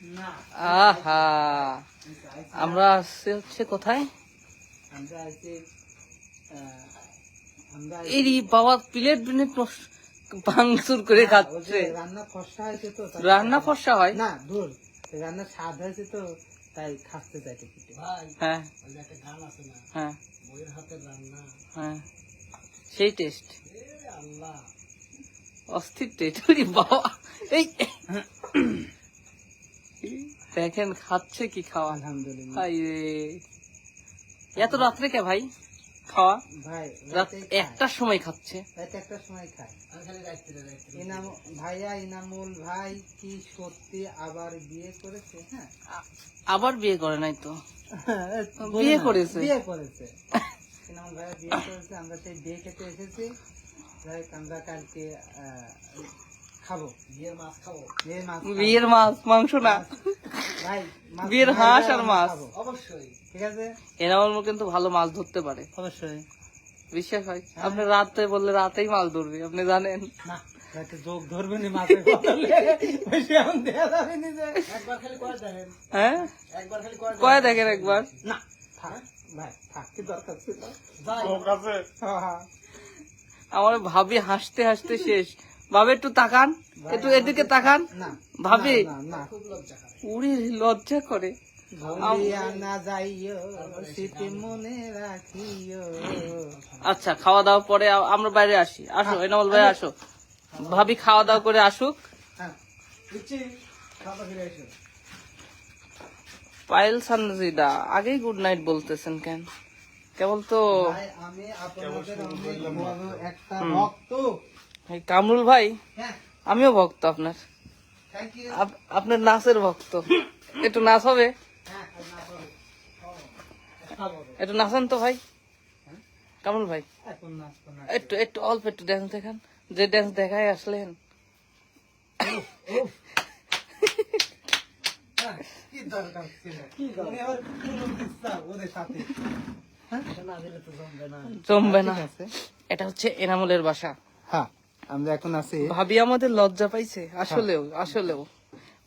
না আহা। আমরা আসছি হচ্ছে কোথায়? এই বাবা প্লেট প্লেট ভাঙচুর করে ওই খাচ্ছে। রান্না ফসা হয়েছে তো রান্না ফর্সা হয়? না দূর রান্না স্বাদ হয়েছে তো তাই খাসতে চাইতে পিঠে হ্যাঁ। একটা গান আছে না হ্যাঁ। বইয়ের হাতে রান্না। হ্যাঁ। সেই টেস্ট আল্লাহ। অস্থির টেস্ট বাবা এই দেখেন খাচ্ছে কি খাওয়া? আলহামদুলিল্লাহ। এত রাত্রে কে ভাই? খাওয়া? ভাই রাত একটার সময় খাচ্ছে। রাতে একটার সময় খায়। ইনাম ভাইয়া ইনামুল ভাই কি সত্যি আবার বিয়ে করেছে হ্যাঁ? আবার বিয়ে করে নাই তো। বিয়ে করেছে। বিয়ে করেছে। ইনামুল ভাইয়া বিয়ে করেছে আমরা সেই বিয়ে খেতে এসেছি। আমরা কালকে আহ, খাব বিয়ের মাছ খাব। বিয়ের মাছ বিয়ের মাছ মাংস না। ভাই বিয়ের হাঁস আর মাছ। অবশ্যই। ঠিক আছে? এনামল কিন্তু ভালো মাছ ধরতে পারে। অবশ্যই। বিশ্বাস হয়? আপনি রাতে বললে রাতেই মাছ ধরবে আপনি জানেন। না যোগ মাছের একবার খালি দেখেন? হ্যাঁ? একবার খালি কয়ে দেখেন? একবার? না থাক ভাই থাক কি দরকার ছিল? হ্যাঁ, হ্যাঁ। আমার ভাবি হাসতে হাসতে শেষ। ভাবে একটু তাকান একটু এদিকে তাকান। না ভাবি না না লজ্জা উড়ি লজ্জা করে। ভুলিয়া না যাইও স্মৃতি মনে রাখিও। আচ্ছা খাওয়া দাওয়া পরে আমরা বাইরে আসি। আসো এনামল ভাই আসো। ভাবি খাওয়া দাওয়া করে আসুক। হ্যাঁ পায়েল সানজিদা আগেই গুড নাইট বলতেছেন কেন? কেবল তো আমি আপনাদের একটা ভক্ত। কামরুল ভাই হ্যাঁ। আমিও ভক্ত আপনার। আপ- আপনার নাচের ভক্ত। একটু নাচ হবে? হ্যাঁ একটু নাচান তো ভাই। কামরুল ভাই একটু একটু অল্প একটু ড্যান্স দেখান। যে ড্যান্স দেখায় আসলেন। হ্যাঁ, হ্যাঁ? জমবে না। এটা হচ্ছে এনামুলের বাসা। হ্যাঁ। আমরা এখন আছি। ভাবি আমাদের লজ্জা পাইছে। আসলেও আসলেও।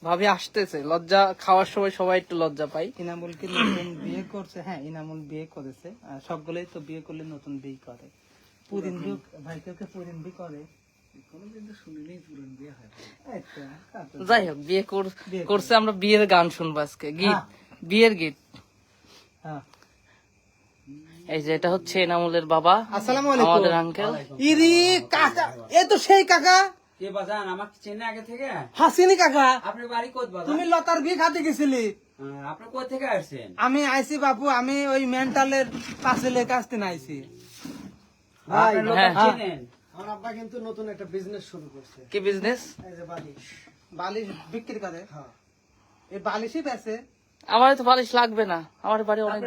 ভাবি আসতেছে। লজ্জা খাওয়ার সময় সবাই একটু লজ্জা পাই ইনামুল কি নতুন বিয়ে করছে। হ্যাঁ ইনামুল বিয়ে করেছে। সবগুলোই তো বিয়ে করলে নতুন বিয়ে করে। পুরিন বিয়ে ভাই কেউ কে পুরিন বিয়ে করে? হয়। যাই হোক বিয়ে কর- বিয়ে করছে আমরা বিয়ের গান শুনব আজকে। গীত। হ্যাঁ। বিয়ের গীত। হ্যাঁ। এই যে এটা হচ্ছে এনামুলের বাবা আসসালামু আলাইকুম। আমাদের আঙ্কেল ইরি কাকা এ তো সেই কাকা। কে বাজান আমাকে চেনে আগে থেকে? হাসিনি কাকা। আপনার বাড়ি কোথ বাজান তুমি লতার বিয়ে খাতে গেছিলি। হ্যাঁ, আপনি কোথা থেকে আসছেন? আমি আইছি বাবু আমি ওই মেন্টালের কাছে লেখা আসতে নাইছি আপনার হ্যাঁ। চেনেন? আমার আব্বা কিন্তু নতুন একটা বিজনেস শুরু করছে। কি বিজনেস এই যে বালিশ। বালিশ বিক্রি করে? এই বালিশই বেচে। আমার তো বালিশ লাগবে না। আমার বাড়ি অনেক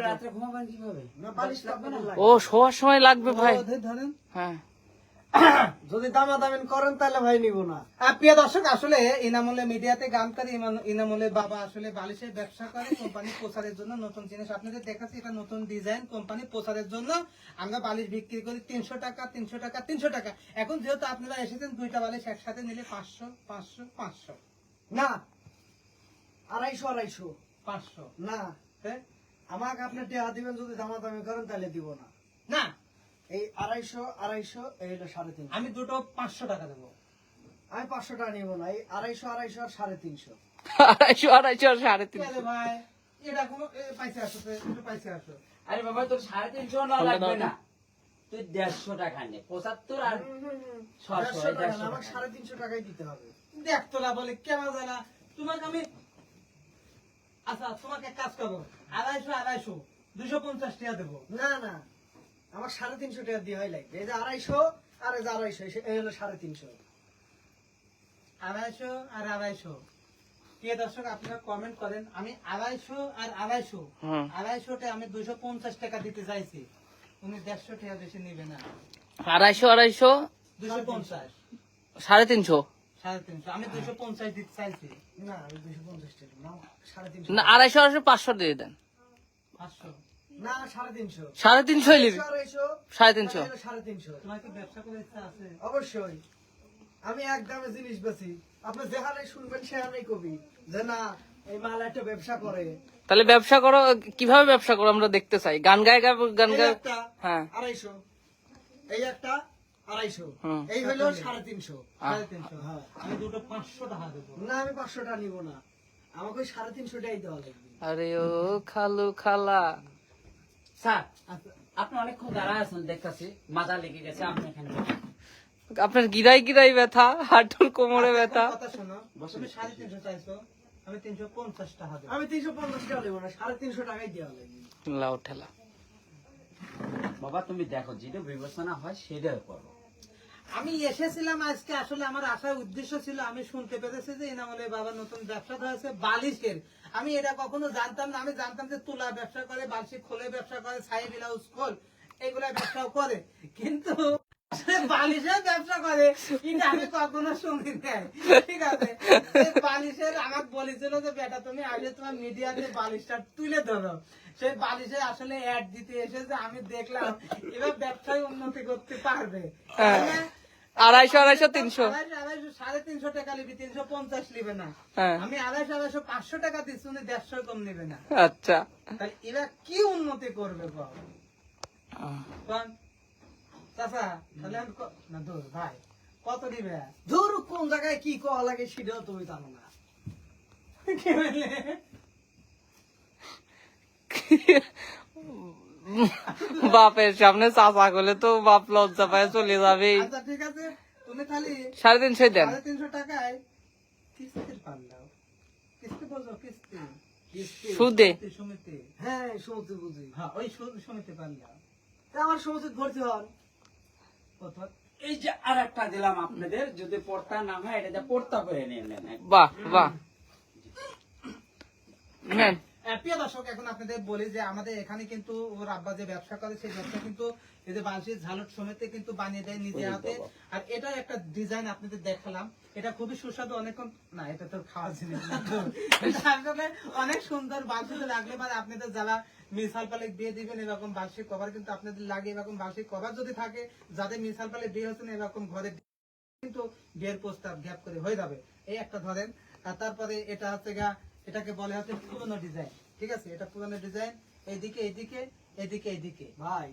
ও শোয়ার সময় লাগবে ভাই। হ্যাঁ। যদি দামাদামিন করেন তাহলে ভাই নিব না। প্রিয় দর্শক আসলে ইনামুলে মিডিয়াতে গান করে ইমান- বাবা আসলে বালিশের ব্যবসা করে কোম্পানি প্রচারের জন্য নতুন জিনিস। আপনাদের দেখাচ্ছি এটা নতুন ডিজাইন কোম্পানি প্রচারের জন্য। আমরা বালিশ বিক্রি করি তিনশো টাকা তিনশো টাকা তিনশো টাকা। এখন যেহেতু আপনারা এসেছেন দুইটা বালিশ একসাথে নিলে পাঁচশো পাঁচশো পাঁচশো। না আড়াইশো আড়াইশো। পাঁচশো। না। হ্যাঁ? আমাকে আপনি টেহা দিবেন যদি দামাদামি করেন তাহলে দিব না। না। এই আড়াইশো আড়াইশো এই হলো সাড়ে তিনশো। আমি দুটো পাঁচশো টাকা দেবো। আমি পাঁচশো টাকা নিব না এই আড়াইশো আড়াইশো আর সাড়ে তিনশো। আড়াইশো আড়াইশো আর সাড়ে তিনশো। ভাই? এটা কোনো পাইছে আসো তো, পাইছে আসো। আরে বাবা তোর সাড়ে তিনশো না লাগবে না। তুই দেড়শো টাকা নে পঁচাত্তর আর ছশো সাড়ে তিনশো টাকাই দিতে হবে। দেখ তোলা বলে কেমন জানা? তোমাকে আমি আচ্ছা তোমাকে কাজ করব। আড়াইশো আড়াইশো দুশো পঞ্চাশ টাকা দেবো। না না। আমার সাড়ে তিনশো টাকা দিয়ে হয় লাগবে এই যে আড়াইশো আর এই যে আড়াইশো এই- হলো সাড়ে তিনশো। আড়াইশো আর আড়াইশো। প্রিয় দর্শক আপনারা কমেন্ট করেন আমি আড়াইশো আর আড়াইশো। হুম। আড়াইশোটা আমি দুশো পঞ্চাশ টাকা দিতে চাইছি। উনি দেড়শো টাকা বেশি নিবে না। আড়াইশো আড়াইশো? দুশো পঞ্চাশ। সাড়ে তিনশো? না আড়াইশো আড়াইশো পাঁচশো দিয়ে দেন। না সাড়ে তিনশো। সাড়ে তিনশো সাড়ে তিনশো। তাহলে সাড়ে তিনশো। তোমার কি ব্যবসা করার ইচ্ছা আছে? অবশ্যই। আমি এক দামে জিনিস বেছি আপনি যে হারে শুনবেন কবি। যে না এই মাল একটা ব্যবসা করে। তাহলে ব্যবসা করো কীভাবে ব্যবসা করো আমরা দেখতে চাই? গান গায়ে গান গায়ে একটা হ্যাঁ। আড়াইশো। এই একটা আড়াইশো। এই হলো সাড়ে তিনশো। সাড়ে তিনশো হ্যাঁ। আমি দুটো পাঁচশো টাকা দেবো। না আমি পাঁচশো নিবো না। আমাকে ওই সাড়ে তিনশো দেওয়া লাগবে। আরে ও খালু খালা। স্যার আপনি অনেকক্ষণ দাঁড়ায় আছেন দেখতেছি। মাথা লেগে গেছে আপনি এখানে আপনার গিরাই গিরাই ব্যথা হাঁটুর কোমরে ব্যথা। কথা শোনো তুমি সাড়ে তিনশো চাইছো আমি তিনশো পঞ্চাশ টাকা দেবো। আমি তিনশো পঞ্চাশ টাকা দেবো না সাড়ে তিনশো টাকাই দেওয়া লাগবে। লাউ ঠেলা। বাবা তুমি দেখো যেটা বিবেচনা হয় সেটাই করো। আমি এসেছিলাম আজকে, আসলে আমার আসার উদ্দেশ্য ছিল, আমি শুনতে পেরেছি যে এনামলে বাবা নতুন ব্যবসা হয়েছে বালিশের। আমি এটা কখনো জানতাম না, আমি জানতাম যে তুলা ব্যবসা করে বালিশ খোলে ব্যবসা করে ছাই ব্লাউজ খোল, এগুলা ব্যবসাও করে। কিন্তু বালিশের ব্যবসা করে কিন্তু আমি কখনো শুনি নাই। ঠিক আছে? বালিশের আমাকে বলেছিল যে, বেটা, তুমি আগে তোমার মিডিয়াতে বালিশটা তুলে ধরো। সেই বালিশে আসলে অ্যাড দিতে এসেছে আমি দেখলাম এবার ব্যবসায় উন্নতি করতে পারবে। হ্যাঁ। আড়াইশো আড়াইশো তিনশো। আড়াইশো সাড়ে তিনশো টাকা নিবি তিনশো পঞ্চাশ নিবে না। হ্যাঁ। আমি আড়াইশো আড়াইশো পাঁচশো টাকা দিচ্ছি উনি দেড়শো কম নিবে না। আচ্ছা। তাহলে এরা কি উন্নতি করবে বল? চাচা তাহলে না ভাই কত দিবে ধর কোন জায়গায় কি কওয়া লাগে সেটাও তুমি জানো না? বাপের সামনে চাচা করলে তো বাপ লজ্জা পায় চলে যাবে। আচ্ছা ঠিক আছে। তুমি তাহলে সাড়ে তিনশো দেন। তিনশো টাকায় কিস্তির পান দাও কিস্তি বলছো কিস্তি? কিস্তি। সুদে? সমিতি? হ্যাঁ বুঝি। হ্যাঁ ওই সমিতি পান দাও আমার সমুদ্র ভর্তি হন। এই যে আর একটা দিলাম আপনাদের যদি পড়তা না হয় এটা পড়তা করে নিয়ে নেন। বাহ বাহ। নেন আহ, প্রিয় দর্শক এখন আপনাদের বলি যে আমাদের এখানে কিন্তু ওর আব্বা যে ব্যবসা করে সেই ব্যবসা কিন্তু এই যে বাঁশির ঝালট সমেতে কিন্তু বানিয়ে দেয় নিজে হাতে। আর এটার একটা ডিজাইন আপনাদের দেখালাম। এটা খুবই সুস্বাদু অনেকক্ষণ না এটা তো খাওয়া জিনিস না। আসলে অনেক সুন্দর বাঁশিতে লাগলে মানে আপনাদের যারা মিসাল পালে বিয়ে দিবেন এরকম বার্ষিক কভার কিন্তু আপনাদের লাগে এরকম বার্ষিক কভার যদি থাকে যাদের মিসাল পালে বিয়ে হচ্ছেন এরকম ঘরে কিন্তু বিয়ের প্রস্তাব গ্যাপ করে হয়ে যাবে। এই একটা ধরেন। আর তারপরে এটা হচ্ছে গা এটাকে বলে হচ্ছে পুরনো ডিজাইন ঠিক আছে? এটা পুরনো ডিজাইন এইদিকে এইদিকে এদিকে এইদিকে ভাই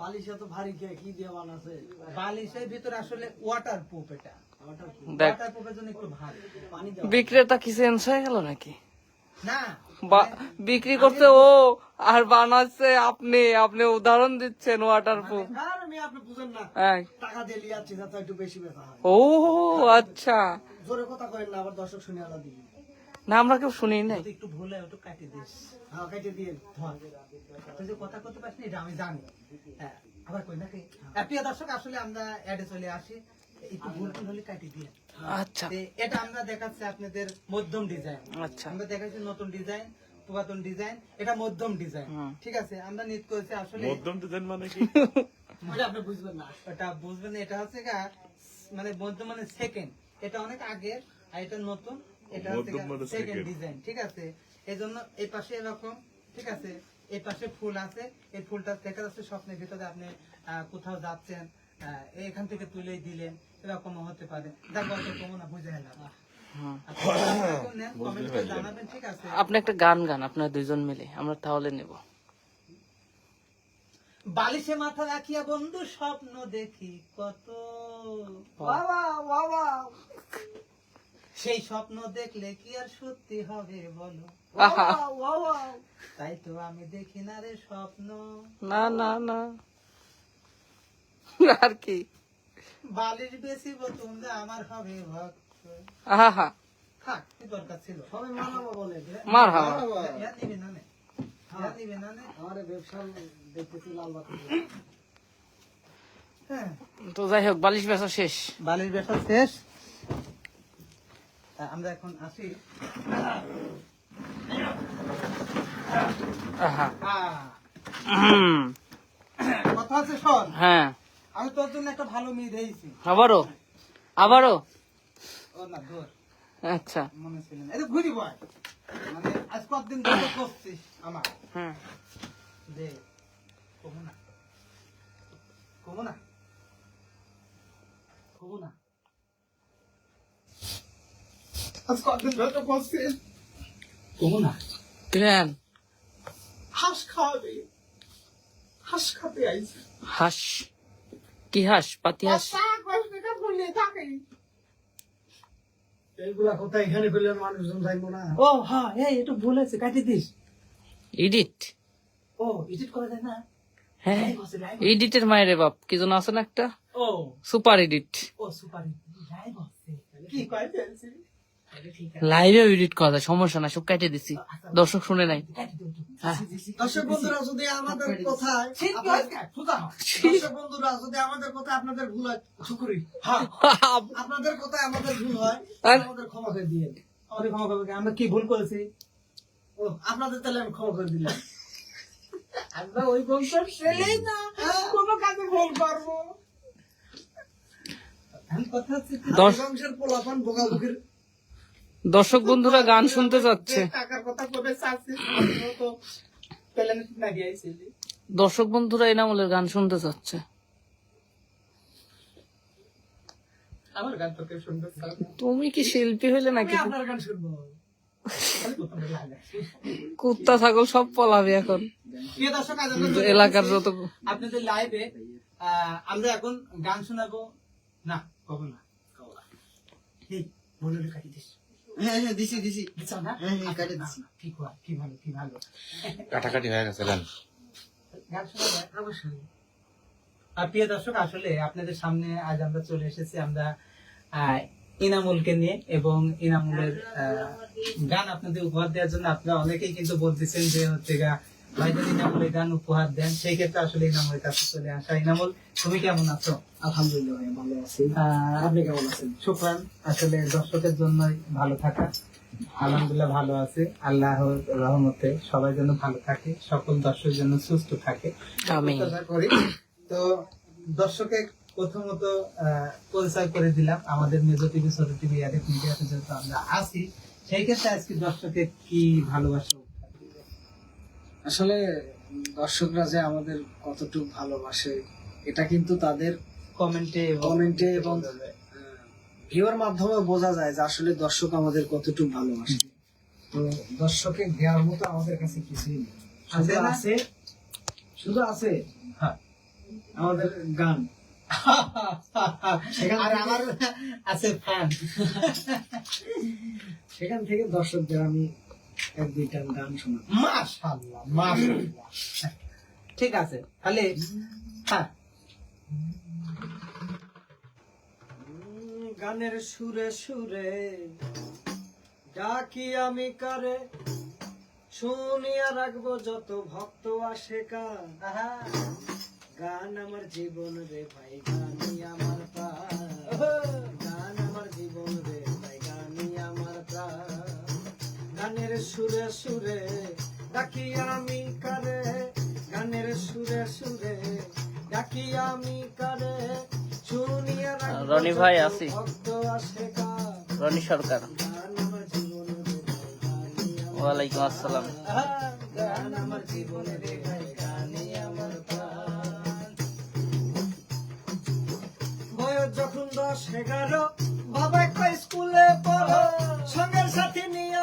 বালিশ এত ভারী কে কি দিয়ে বানাছে? বালিশের ভিতরে আসলে ওয়াটার প্রুফ এটা। ওটা কি? দেখ ওয়াটার প্রুফের জন্য একটু ভারী। পানি বিক্রেতা কি হয়ে গেল নাকি? না। বিক্রি করছে ও আর বানাচ্ছে আপনি আপনি উদাহরণ দিচ্ছেন ওয়াটার প্রুফ আর আমি আপনি বুঝেন না। টাকা দিয়ে যাচ্ছি একটু বেশি ও আচ্ছা। জোরে কথা করেন না আবার দর্শক শুনে আলাদা না আমরা কেউ শুনি নাই একটু ভুল হয় একটু কাটি দিস। হ্যাঁ কেটে দিয়ে ধর। তুই যে কথা করতে পারছিস এটা আমি জানি। হ্যাঁ আবার কই নাকি আহ, প্রিয় দর্শক আসলে আমরা অ্যাডে চলে আসি। একটু ভুল টুল হলে কাটি দিয়ে। আচ্ছা। এটা আমরা দেখাচ্ছি আপনাদের মধ্যম ডিজাইন আচ্ছা। আমরা দেখাচ্ছি নতুন ডিজাইন পুরাতন ডিজাইন এটা মধ্যম ডিজাইন ঠিক আছে আমরা নিত করেছি আসলে মধ্যম ডিজাইন মানে কি? ওটা আপনি বুঝবেন না। এটা বুঝবেন এটা হচ্ছে মানে মধ্যম মানে সেকেন্ড এটা অনেক আগের আর এটা নতুন। এটা হচ্ছে মধ্যম সেকেন্ড ডিজাইন ঠিক আছে? এই এই পাশে এরকম ঠিক আছে? এই পাশে ফুল আছে এই ফুলটা দেখা যাচ্ছে স্বপ্নের ভিতরে আপনি কোথাও যাচ্ছেন এখান থেকে তুলে দিলেন এরকম হতে পারে। আছে? আপনি একটা গান গান আপনার দুইজন মিলে আমরা তাহলে নেব। বালিশে মাথা রাখিয়া বন্ধু স্বপ্ন দেখি কত। বাবা বাবা সেই স্বপ্ন দেখলে কি আর সত্যি হবে বলো? তাই তো আমি দেখি না রে স্বপ্ন। না না না। আর কি? বালিশ বেশি তোমরা আমার হবে ভক্ত। আহা। থাক কি দরকার ছিল। সবাই মানাবো বলে মার হাওয়া না নে। না নে। আমার ব্যবসা দেখতেছি লাল বাতি হ্যাঁ। তো যাই হোক বালিশ বেচা শেষ। বালিশ বেসা শেষ। আমরা এখন আসি। কথা আছে শোন। হ্যাঁ। আমি তোর জন্য একটা ভালো মেয়ে দিয়েছি আবারও? আবারও? ও না দূর আচ্ছা। মনে ছিল না। এটা ঘুরি বয়। মানে আজ কতদিন ধরে করছিস আমার? হুম দে কমু না। কমু না। কমু না। আজ কতদিন ধরে করছিস কমু না কেন হাঁস খাওয়াবে হাঁস খাতে আইছি হাঁস কি হাঁস পাতি হাঁস এইগুলা কোথায় এখানে মানুষজন যাইবো না ও হ্যাঁ এই একটু ভুল আছে কাটি দিস ইডিট ও এডিট করা যায় না হ্যাঁ ইডিটের মায়ের বাপ কি আছে না একটা ও সুপার এডিট ও সুপার লাইভ কি কয় লাইভে এডিট করা যায় সমস্যা না সব কাটিয়ে দিছি। দর্শক শুনে নাই। হ্যাঁ। দর্শক বন্ধুরা যদি আমাদের হ। দর্শক বন্ধুরা যদি আমাদের কথায় আপনাদের ভুল হয় শুকুরি হ্যাঁ। আপনাদের কথায় আমাদের ভুল হয় আমাদের ক্ষমা করে দিয়ে আমাদের ক্ষমা করবে কি? আমরা কি ভুল করেছি? আপনাদের তাহলে আমি ক্ষমা করে দিলাম। আমরা ওই বংশের ছেলেই না। কোনো কাজে ভুল করব। কথা হচ্ছে বংশের পোলাপান বোকাবুকির দর্শক বন্ধুরা গান শুনতে চাচ্ছি দর্শক বন্ধুরা এনামলের গান শুনতে না। তুমি কি শিল্পী হইলে নাকি। কুত্তা ছাগল সব পলাবে এখন। এলাকার যত আপনাদের লাইভে আমরা এখন গান শোনাবো। না কবো না। মনে হ্যাঁ হ্যাঁ দিছি দিছি। দিচ্ছ না হ্যাঁ, হ্যাঁ, কাটি দিছি। কি কর, কি ভালো কি ভালো? কাটাকাটি হয়ে গেছে দেন গান শোনা অবশ্যই। আর প্রিয় দর্শক আসলে আপনাদের সামনে আজ আমরা চলে এসেছি আমরা ইনামুলকে নিয়ে এবং ইনামুলের গান আপনাদের উপহার দেওয়ার জন্য। আপনারা অনেকেই কিন্তু বলতেছেন যে হচ্ছে গা ভাইজান ইনামুলের গান উপহার দেন সেই ক্ষেত্রে আসলে ইনামুলের কাছে চলে আসা। ইনামুল তুমি কেমন আছো? আলহামদুলিল্লাহ ভাই ভালো আছি। আপনি কেমন আছেন? শুক্রান আসলে দর্শকের জন্যই ভালো থাকা। আলহামদুলিল্লাহ ভালো আছে। আল্লাহর রহমতে সবাই যেন ভালো থাকে সকল দর্শকের জন্য সুস্থ থাকে। আমিন। করি। তো দর্শকে প্রথমত আহ, পরিচয় করে দিলাম। আমাদের মেজর টিভি ছোট টিভি মিডিয়াতে যেহেতু আমরা আছি সেই ক্ষেত্রে আজকে দর্শকের কি ভালোবাসা আসলে দর্শকরা যে আমাদের কতটুকু ভালোবাসে এটা কিন্তু তাদের কমেন্টে কমেন্টে এবং ভিউর মাধ্যমে বোঝা যায় যে আসলে দর্শক আমাদের কতটুকু ভালোবাসে। তো দর্শকের দেওয়ার মতো আমাদের কাছে কিছুই নেই। শুধু আছে শুধু আছে? হ্যাঁ। আমাদের গান। আর আমার আছে ফ্যান সেখান থেকে দর্শকদের আমি এক দুইটা গান শোনা। মাশাআল্লাহ মাশাআল্লাহ। ঠিক আছে তাহলে হ্যাঁ গানের সুরে সুরে ডাকি আমি কারে শুনিয়া রাখব যত ভক্ত আসে কান গান আমার জীবন রে ভাই গানই আমার প্রাণ গানের সুরে সুরে ডাকি আমি কারে গানের সুরে সুরে ডাকি আমি কারে। শুনিয়া রনি ভাই আসে। রনি সরকার। ওয়ালাইকুম আসসালাম। গান আমার জীবন রে আমার বয়স যখন দশ এগারো বাবা স্কুলে পড়ো। সঙ্গের সাথে নিয়ে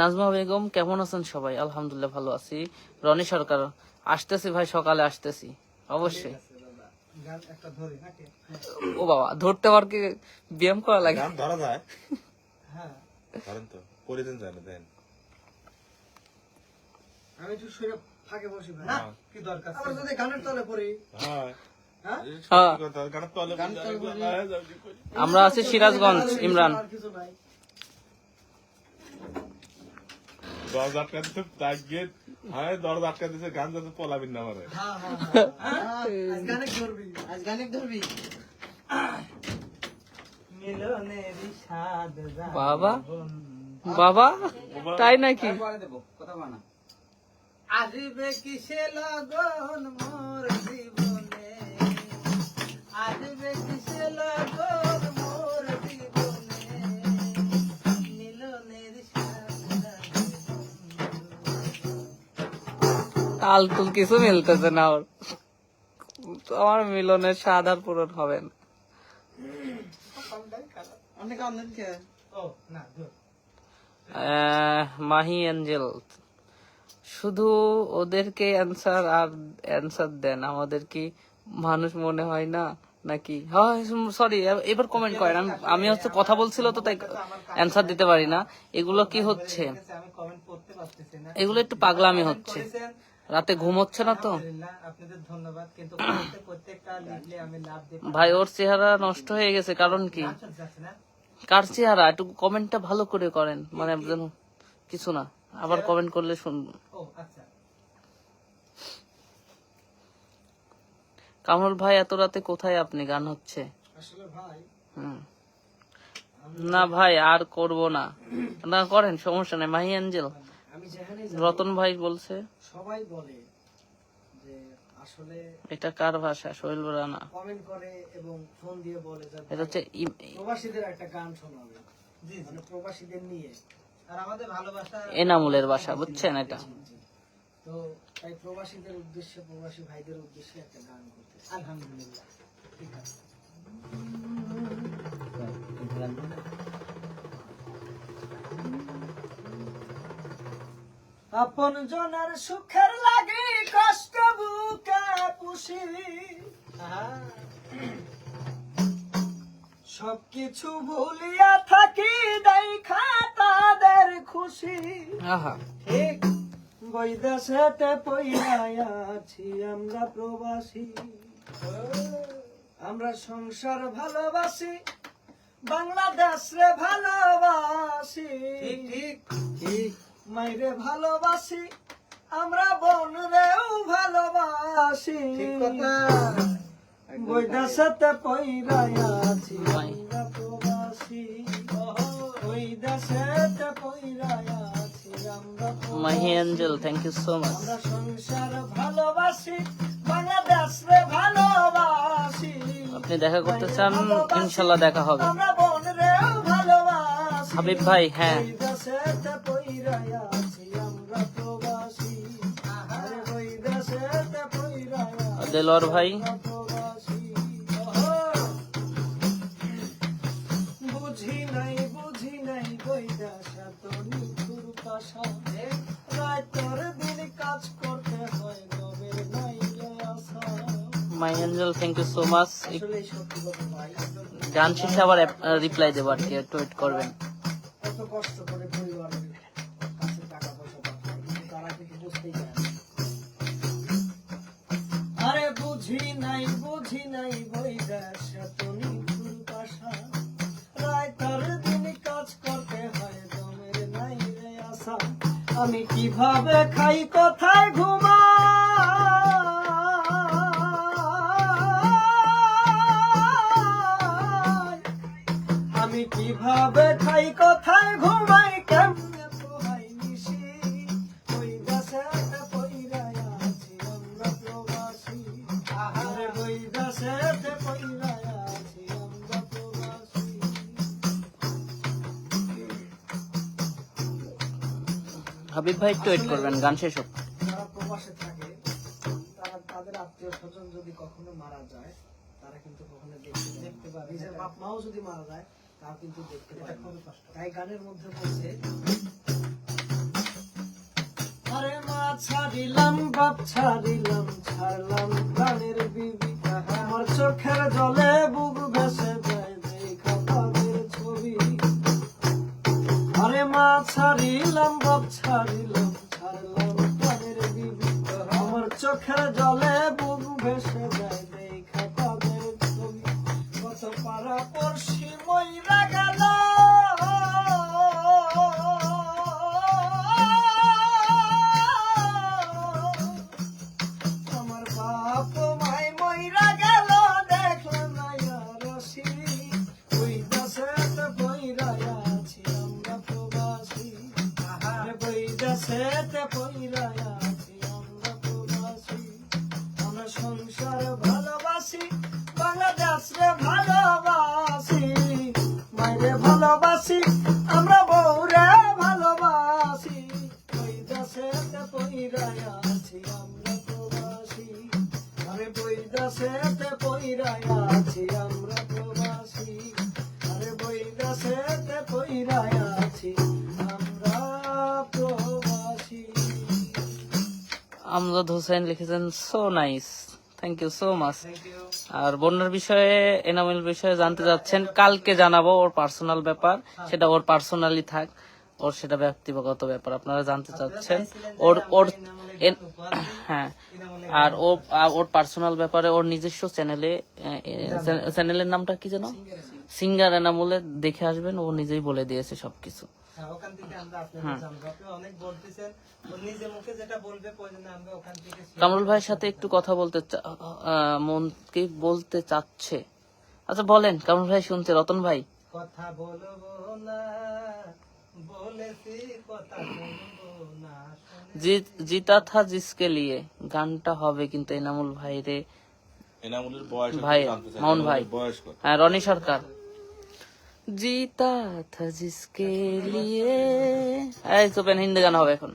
নাজমা বেগম কেমন আছেন সবাই? আলহামদুলিল্লাহ ভালো আছি। রনি সরকার আসতেছি ভাই সকালে আসতেছি। অবশ্যই। গান একটা ধরি নাকি? ও বাবা ধরতে পার কি ব্যায়াম করা লাগে? ধরা যায়। হ্যাঁ। তো করে দিন জানে দেন। আমি একটু শুয়ে ফাঁকে বসি ভাই। না কি দরকার আবার যদি গানের তলে পড়ি। হ্যাঁ। হ্যাঁ? হ্যাঁ। গান তলে আমরা আছি সিরাজগঞ্জ ইমরান আর কিছু নাই দরজা আটকা দিতে তাক গিয়ে হ্যাঁ দরজা আটকা দিতে গান যাতে পলাবিন না মারে বাবা। বাবা? তাই নাকি? আসবে কিসে লগন মোর জীবনে? আসবে কিসে লগন তাল তুল কিছু মিলতেছে না ওর। তো আমার মিলনের স্বাদ আর পূরণ হবে না। অনেক অনেক ও না ধর আহ, মাহি এঞ্জেল। শুধু ওদেরকে অ্যান্সার আর অ্যান্সার দেন। আমাদের কি মানুষ মনে হয় না? নাকি? হয় সরি এবার কমেন্ট করেন। আমি আমি হচ্ছে কথা বলছিল তো তাই অ্যান্সার দিতে পারি না। এগুলো কি হচ্ছে? আমি কমেন্ট করতে পারতেছি না। এগুলো একটু পাগলামি হচ্ছে। রাতে ঘুম হচ্ছে না তো? ভাই ওর চেহারা নষ্ট হয়ে গেছে কারণ কি? কার চেহারা? একটু কমেন্টটা ভালো করে করেন। মানে যেন কিছু না। আবার কমেন্ট করলে শুনব আচ্ছা। ভাই এত রাতে কোথায় আপনি? গান হচ্ছে। না ভাই আর করব না। না করেন সমস্যা নেই। মাহি অ্যাঞ্জেল। আমি যেখানে রতন ভাই বলছে সবাই বলে যে আসলে এটা কার ভাষা? সোহেল রানা। কমেন্ট করে এবং ফোন দিয়ে বলে এটা হচ্ছে প্রবাসীদের একটা গান শোনাবে। মানে প্রবাসীদের নিয়ে। আর আমাদের ভালোবাসা এনামুলের ভাষা বুঝছেন এটা? তো তাই প্রবাসীদের উদ্দেশ্যে প্রবাসী ভাইদের উদ্দেশ্যে একটা গান করতে। আলহামদুলিল্লাহ। ঠিক আছে। আপন জনের সুখের লাগে কষ্ট বুকে পুষি। সবকিছু ভুলিয়া থাকি দেখা তাদের খুশি। ঠিক বৈদেশেতে পইয়া আছি আমরা প্রবাসী। আমরা সংসার ভালোবাসি বাংলাদেশ রে ভালোবাসি। ঠিক ঠিক। ঠিক। মাইরে ভালোবাসি আমরা বোন রেও ভালোবাসি। ঠিক কথা। বৈদেশেতে পইরা আছি আমরা প্রবাসী। ওই দেশেতে পইরা আছি আমরা Mahi angel thank you so much আমরা সংসার ভালোবাসি বাংলাদেশ রে ভালোবাসি। আপনি দেখা করতে চান ইনশাল্লাহ দেখা হবে। আমরা বোন রেও ভালোবাসি। হাবিব ভাই হ্যাঁ। দেশেতে পইরা আছি আমরা প্রবাসী। আরে ওই দেশেতে পইরা আছি ভাই। বুঝি নাই বুঝি নাই বৈদাসা তো নিঠুর পাশা। রাতর দিন কাজ করতে হয় গবে নাই আশা। My angel thank you so much গান শেষে আবার রিপ্লাই দেবো আর কি একটু ওয়েট করবেন। কষ্ট হাবিব ভাই একটু ওয়েট করবেন গান শেষ হোক। যারা প্রবাসে থাকে তারা তাদের আত্মীয় স্বজন যদি কখনো মারা যায় তারা কিন্তু কখনো দেখতে দেখতে পারে নিজের বাপ মাও যদি মারা যায় কিন্তু দেখতে পারে খুবই কষ্ট। তাই গানের মধ্যে বলছে আরে মা ছাড়িলাম বাপ ছাড়িলাম ছাড়লাম প্রাণের বিবি। আমার চোখের জলে বাপ হোসেন লিখেছেন so nice thank you so much আর বন্যার বিষয়ে এনামেল বিষয়ে জানতে যাচ্ছেন কালকে জানাব ওর পার্সোনাল ব্যাপার সেটা ওর পার্সোনালি থাক ওর সেটা ব্যক্তিগত ব্যাপার আপনারা জানতে চাচ্ছেন। ওর ওর হ্যাঁ। আর ও আর ওর পার্সোনাল ব্যাপারে ওর নিজস্ব চ্যানেলে চ্যানেলের নামটা কি যেন? সিঙ্গার এনামুলে দেখে আসবেন ও নিজেই বলে দিয়েছে সবকিছু। হ্যাঁ, ওখান থেকে আমরা আপনাদের জানব। আপনি অনেক বলতেছেন ও নিজে মুখে যেটা বলবে প্রয়োজনে আমরা ওখান থেকে কামরুল ভাইয়ের সাথে একটু কথা বলতে চা- আহ, মন কি বলতে চাচ্ছে। আচ্ছা বলেন কামরুল ভাই শুনছে রতন ভাই। কথা বলব না বলেছি কথা বলব না জিতা থা জিসকে লিয়ে গানটা হবে কিন্তু এনামুল ভাই রে এনামুলের বয়স ভাই, জানতে চাই। মামুন ভাই। বয়স হ্যাঁ রনি সরকার। জিতা থা জিসকে লিয়ে এই চোপেন হিন্দি গান হবে এখন।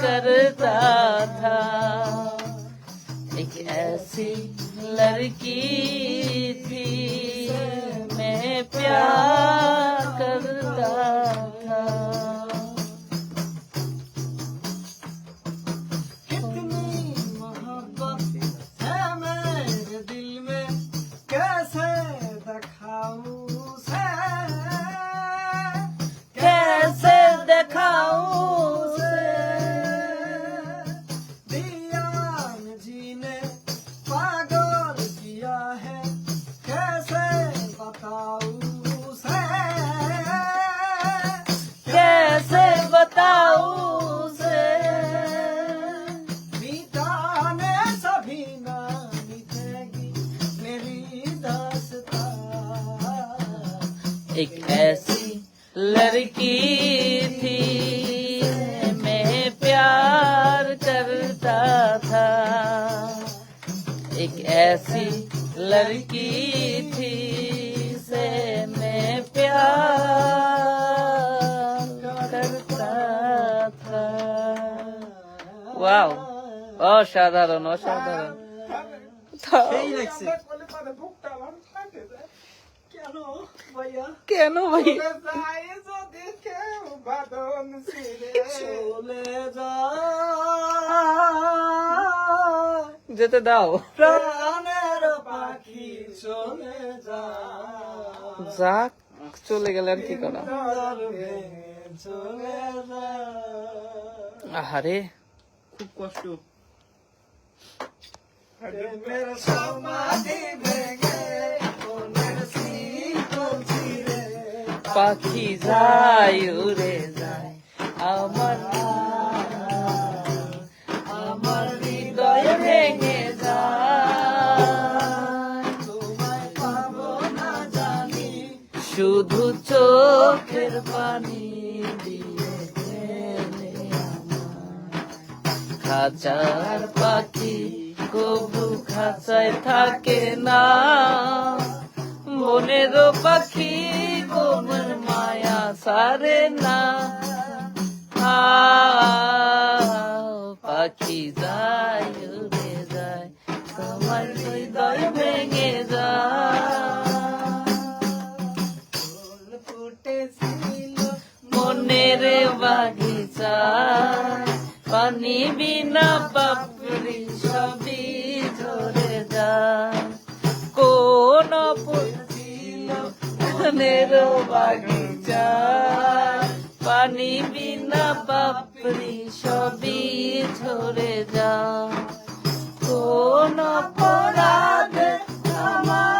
करता था। एक ऐसी लड़की थी मैं प्यार एक ऐसी लड़की थी मैं प्यार करता था एक ऐसी लड़की थी से मैं प्यार करता था वाओ অসাধারণ অসাধারণ সেই লাগছে কেন ভাইয়া? কেন ভাই? যেতে দাও। পাখি চলে যা যাক চলে গেলে আর কি করা? দর চলে যা আহারে খুব কষ্ট। সমাধি ভেঙে পাখি যায়, উড়ে যায়। আমার আমার হৃদয় ভেঙে যায়। না জানি, শুধু চোখের পানি দিয়ে খাঁচার পাখি কবু খাঁচায় থাকে না। মনেরও পাখি মায়া সারে না। পাখি যায়, উড়ে যায়, তোমার হৃদয় ভেঙে যায়। ফুটেছিল মনের বাগিচা, পানি বিনা পাপড়ি সবই ঝরে যায়। মনের বাগিচা পানি বিনা পাপড়ি সবই ঝরে যা কোন পরাধ আমার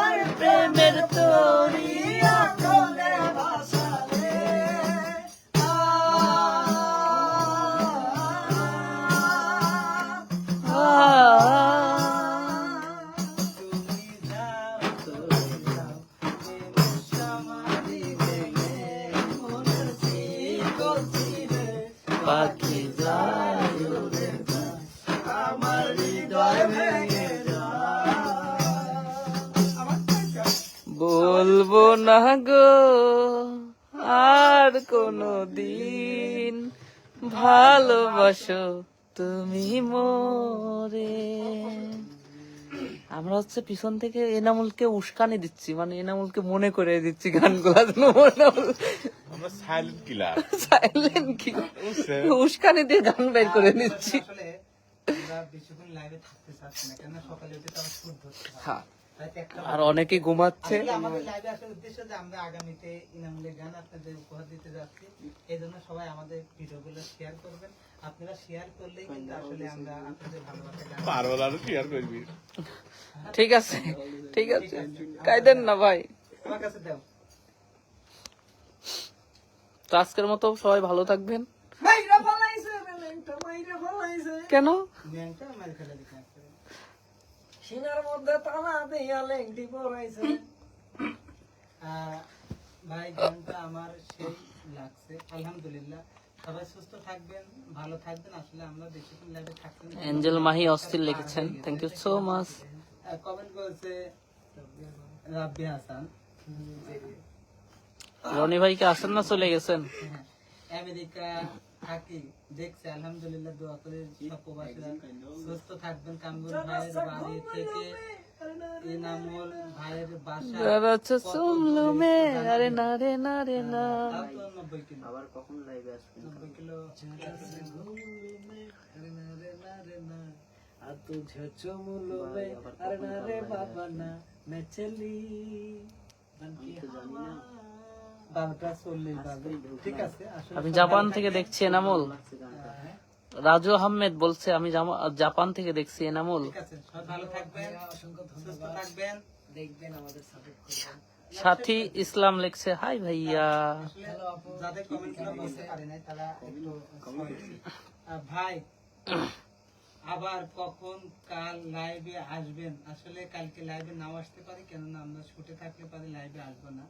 না গো। আর কোনো দিন ভালোবাসো তুমি মোরে। আমরা হচ্ছে পিছন থেকে এনামুলকে উস্কানি দিচ্ছি মানে এনামুলকে মনে করে দিচ্ছি গানগুলা যেন আমরা সাইলেন্ট কিলার সাইলেন্ট কি উস্কানি দিয়ে গান বের করে নিচ্ছি। হয়। আর অনেকে ঘুমাচ্ছে। আমাদের লাইভে আসার উদ্দেশ্য যে আমরা আগামীতে ইনামুলের গান আপনাদের উপহার দিতে যাচ্ছি। এই জন্য সবাই আমাদের ভিডিওগুলো শেয়ার করবেন। আপনারা শেয়ার করলেই কিন্তু আসলে আমরা আপনাদের ভালোবাসা পারব না কি করবি। ঠিক আছে ঠিক আছে। কাইদেন না ভাই। আমার কাছে দাও। তো আজকের মতো সবাই ভালো থাকবেন। কেন ন্যাংটা আমার ফেলে দিতে আসছে। সিনার মধ্যে তালা দিয়া লেংটি পরাইছে। ভাই গানটা আমার সেই লাগছে। আলহামদুলিল্লাহ। সবাই সুস্থ থাকবেন ভালো থাকবেন। আসলে আমরা বেশিক্ষণ লাইভে থাকতে অ্যাঞ্জেল মাহি অস্থির লিখেছেন। Thank you so much comment করেছে রাব্বি হাসান। রনি ভাই কি আসেন না চলে গেছেন? হ্যাঁ, আমেরিকা থাকি দেখছি আলহামদুলিল্লাহ দোয়া করে সব প্রবাসীরা সুস্থ থাকবেন কামরুল ভাইয়ের বাড়ি থেকে ইনামুল ভাইয়ের বাসা আরে না রে না রে না আবার কখন লাইভে আসবেন কিলো আরে না রে না রে না আর তুঝে চমুলো আরে না রে বাবা না মেচলি আমি তো জানি না আমি জাপান থেকে দেখছি এনামুল। রাজু আহমেদ বলছে আমি জাপান থেকে দেখছি এনামুল। সাথী ইসলাম লিখছে হাই ভাইয়া। ভাই আবার কখন কাল লাইভে আসবেন? আসলে কালকে লাইভে নাও আসতে পারি কেননা আমরা ছুটে থাকলে পারি লাইভে আসব না।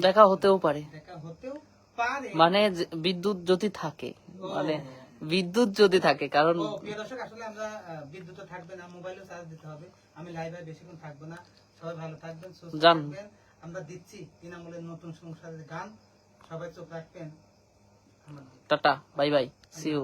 দেখা হতেও পারে। দেখা হতেও পারে। মানে বিদ্যুৎ যদি থাকে মানে বিদ্যুৎ যদি থাকে কারণ প্রিয় দর্শক আসলে আমরা বিদ্যুৎ থাকবে না মোবাইলও চার্জ দিতে হবে। আমি লাইভে বেশিক্ষণ থাকব না। সবাই ভালো থাকবেন সুস্থ থাকবেন। আমরা দিচ্ছি ইনামুলের নতুন সংসারের গান। সবাই চোখ রাখবেন। Tata bye bye see you.